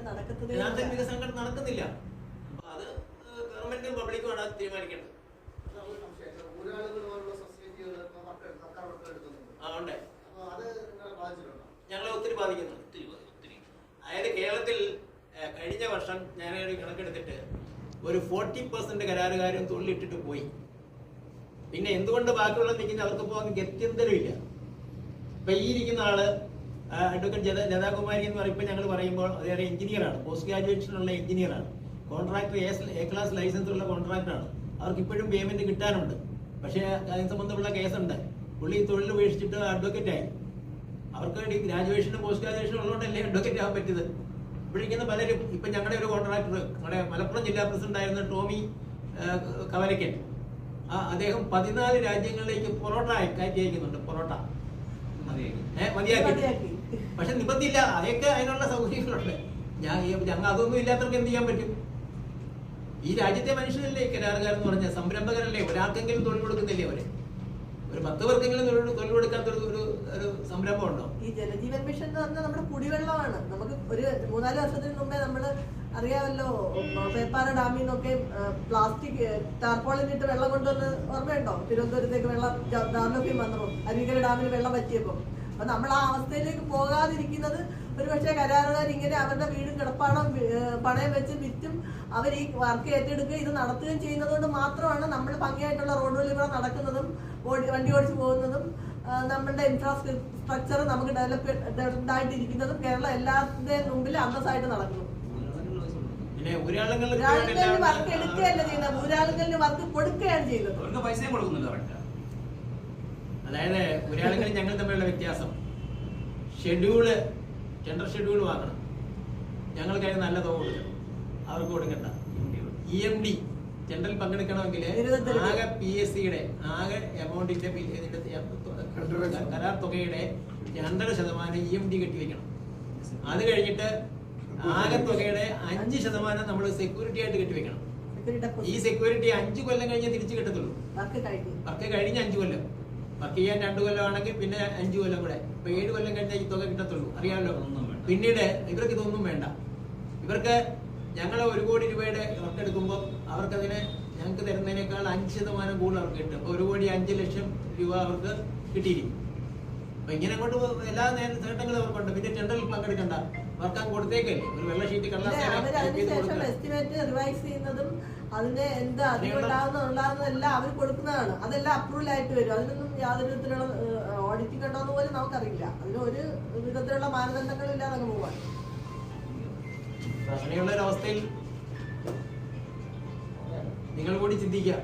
യഥാർത്ഥ സംഘടന നടക്കുന്നില്ല. അപ്പൊ അത് ഗവൺമെന്റും പബ്ലിക്കുമാണ് അത് തീരുമാനിക്കേണ്ടത് ആ ഉണ്ട്. ഞങ്ങളെ ഒത്തിരി ബാധിക്കുന്നുണ്ട് ഒത്തിരി ഒത്തിരി. അതായത് കേരളത്തിൽ കഴിഞ്ഞ വർഷം ഞാൻ ഒരു കണക്കെടുത്തിട്ട് ഒരു ഫോർട്ടി പെർസെന്റ് കരാറുകാരും തൊഴിലിട്ടിട്ട് പോയി. പിന്നെ എന്തുകൊണ്ട് ബാക്കിയുള്ള നിൽക്കുന്ന അവർക്ക് പോകാൻ ഗത്യന്തരമില്ല. ഇപ്പൊ ഈ ഇരിക്കുന്ന ആൾ അഡ്വക്കേറ്റ് ലതാകുമാരി എന്ന് പറയുമ്പോൾ ഞങ്ങൾ പറയുമ്പോൾ അതേറെ എഞ്ചിനീയറാണ് പോസ്റ്റ് ഗ്രാജുവേഷനുള്ള എഞ്ചിനീയറാണ് കോൺട്രാക്ടർ എ ക്ലാസ് ലൈസൻസ് ഉള്ള കോൺട്രാക്ടറാണ് അവർക്ക് ഇപ്പോഴും പേയ്മെന്റ് കിട്ടാനുണ്ട്. പക്ഷേ അതിന് സംബന്ധമുള്ള കേസുണ്ട്. പുള്ളി തൊഴിൽ ഉപേക്ഷിച്ചിട്ട് അഡ്വക്കേറ്റ് ആയി. അവർക്ക് ഗ്രാജുവേഷനും പോസ്റ്റ് ഗ്രാജുവേഷനും ഉള്ളതുകൊണ്ടല്ലേ അഡ്വക്കേറ്റ് ആവാൻ പറ്റിയത്? ഇപ്പോഴിരിക്കുന്ന പലരും ഇപ്പൊ ഞങ്ങളുടെ ഒരു കോൺട്രാക്ടർ നമ്മുടെ മലപ്പുറം ജില്ലാ പ്രസിഡന്റ് ആയിരുന്ന ടോമി കവലക്കൻ. അദ്ദേഹം പതിനാല് രാജ്യങ്ങളിലേക്ക് പൊറോട്ട കയറ്റി അയക്കുന്നുണ്ട് പൊറോട്ട. മതിയാക്കി. പക്ഷെ നിബന്ധില്ല അതൊക്കെ അതിനുള്ള സൗകര്യങ്ങളുണ്ട് ഞാൻ ഞങ്ങൾ അതൊന്നും ഇല്ലാത്തവർക്ക് എന്ത് ചെയ്യാൻ പറ്റും? ഈ രാജ്യത്തെ മനുഷ്യരല്ലേ കരാറുകാരെന്ന് പറഞ്ഞ? സംരംഭകരല്ലേ? ഒരാൾക്കെങ്കിലും തൊഴിൽ കൊടുക്കുന്നില്ലേ അവർ? ഒരു പത്ത് പേർക്കെങ്കിലും തൊഴിൽ തൊഴിൽ കൊടുക്കാത്ത ഒരു ഒരു സംരംഭം ഉണ്ടോ? ഈ ജലജീവൻ മിഷൻ എന്ന് പറഞ്ഞാൽ നമ്മുടെ കുടിവെള്ളമാണ്. നമുക്ക് ഒരു മൂന്നാൽ വർഷത്തിന് മുമ്പേ നമ്മൾ അറിയാമല്ലോ പേപ്പാറ ഡാമിൽ നിന്നൊക്കെ പ്ലാസ്റ്റിക് ടാർപോളിനിട്ട് വെള്ളം കൊണ്ടുവന്ന് ഓർമ്മയുണ്ടോ? തിരുവനന്തപുരത്തേക്ക് വെള്ളം ദാർലഭ്യം വന്നപ്പോൾ അരുവിക്കര ഡാമിൽ വെള്ളം പറ്റിയപ്പോൾ അപ്പൊ നമ്മൾ ആ അവസ്ഥയിലേക്ക് പോകാതിരിക്കുന്നത് ഒരുപക്ഷെ കരാറുകാർ ഇങ്ങനെ അവരുടെ വീടും കിടപ്പാടം പണയം വെച്ച് വിറ്റും അവർ ഈ വർക്ക് ഏറ്റെടുക്കുകയും ഇത് നടത്തുകയും ചെയ്യുന്നത് കൊണ്ട് മാത്രമാണ് നമ്മൾ ഭംഗിയായിട്ടുള്ള റോഡുകളിൽ കൂടെ നടക്കുന്നതും വണ്ടി ഓടിച്ചു പോകുന്നതും നമ്മുടെ ഇൻഫ്രാസ്ട്രക്ചർ നമുക്ക് ഡെവലപ്പ് ഡെവലപ്ഡ് ആയിട്ടിരിക്കുന്നതും കേരളം എല്ലാത്തിന്റെ മുമ്പിൽ അന്തസ്സായിട്ട് നടക്കുന്നു. പിന്നെ ഊരാളുകളിൽ വർക്ക് എടുക്കുകയല്ല ചെയ്യുന്നത്. ഊരാളുകളിൽ വർക്ക് കൊടുക്കുകയാണ് ചെയ്യുന്നത്. അവർക്ക് പൈസയും അതായത് ഒരാളുകൾ ഞങ്ങൾ തമ്മിലുള്ള വ്യത്യാസം. ഷെഡ്യൂൾ ടെൻഡർ ഷെഡ്യൂൾ വാങ്ങണം. ഞങ്ങൾക്ക് അതിന് നല്ല തുക കൊടുക്കണം. അവർക്ക് കൊടുക്കണ്ട. ഇ എം ഡി ടെൻഡറിൽ പങ്കെടുക്കണമെങ്കിൽ ആകെ പി എസ് സിയുടെ ആകെ എമൗണ്ടിന്റെ കരാർ തുകയുടെ രണ്ടര ശതമാനം ഇ എം ഡി കെട്ടിവെക്കണം അത് കഴിഞ്ഞിട്ട് ആകെ തുകയുടെ അഞ്ച് ശതമാനം നമ്മൾ സെക്യൂരിറ്റി ആയിട്ട് കെട്ടിവെക്കണം. ഈ സെക്യൂരിറ്റി അഞ്ച് കൊല്ലം കഴിഞ്ഞേ തിരിച്ചു കിട്ടത്തുള്ളൂ. വർക്ക് കഴിഞ്ഞു. വർക്ക് കഴിഞ്ഞ അഞ്ചു കൊല്ലം. വർക്ക് ചെയ്യാൻ രണ്ടു കൊല്ലം ആണെങ്കിൽ പിന്നെ അഞ്ചു കൊല്ലം കൂടെ. ഇപ്പൊ ഏഴ് കൊല്ലം കഴിഞ്ഞാൽ ഈ തുക കിട്ടത്തുള്ളൂ. അറിയാമല്ലോ ഒന്നും വേണ്ട. പിന്നീട് ഇവർക്ക് ഇതൊന്നും വേണ്ട. ഇവർക്ക് ഞങ്ങൾ ഒരു കോടി രൂപയുടെ വർക്ക് എടുക്കുമ്പോൾ അവർക്കതിന് ഞങ്ങൾക്ക് തരുന്നതിനേക്കാൾ അഞ്ച് ശതമാനം കൂടുതൽ അവർക്ക് കിട്ടും. ഒരു കോടി അഞ്ച് ലക്ഷം രൂപ അവർക്ക് കിട്ടിയിരിക്കും. അപ്പൊ ഇങ്ങനെ അങ്ങോട്ട് എല്ലാ നേരം നേട്ടങ്ങളും അവർക്കുണ്ട്. പിന്നെ ടെൻഡറിൽ പങ്കെടുക്കണ്ട വർക്കാൻ കൊടുത്തേക്കല്ലേ? ഒരു വെള്ള ഷീറ്റ് കൊടുക്കുക. എസ്റ്റിമേറ്റ് റിവൈസ് ചെയ്യുന്നതും അതിന്റെ എന്താ അതിനുണ്ടാകുന്ന ഉണ്ടാകുന്ന ഉണ്ടാകുന്നതെല്ലാം അവർ കൊടുക്കുന്നതാണ്. അതെല്ലാം അപ്രൂവൽ ആയിട്ട് വരും. അതിനൊന്നും യാതൊരു വിധത്തിലുള്ള ഓഡിറ്റിംഗ് ഉണ്ടോന്ന് പോലും നമുക്കറിയില്ല. അതിന് ഒരു വിധത്തിലുള്ള മാനദണ്ഡങ്ങളും ഇല്ലാതെ അങ്ങ് പോവാൻ അങ്ങനെയുള്ള ഒരു അവസ്ഥയിൽ നിങ്ങൾ കൂടി ചിന്തിക്കുക.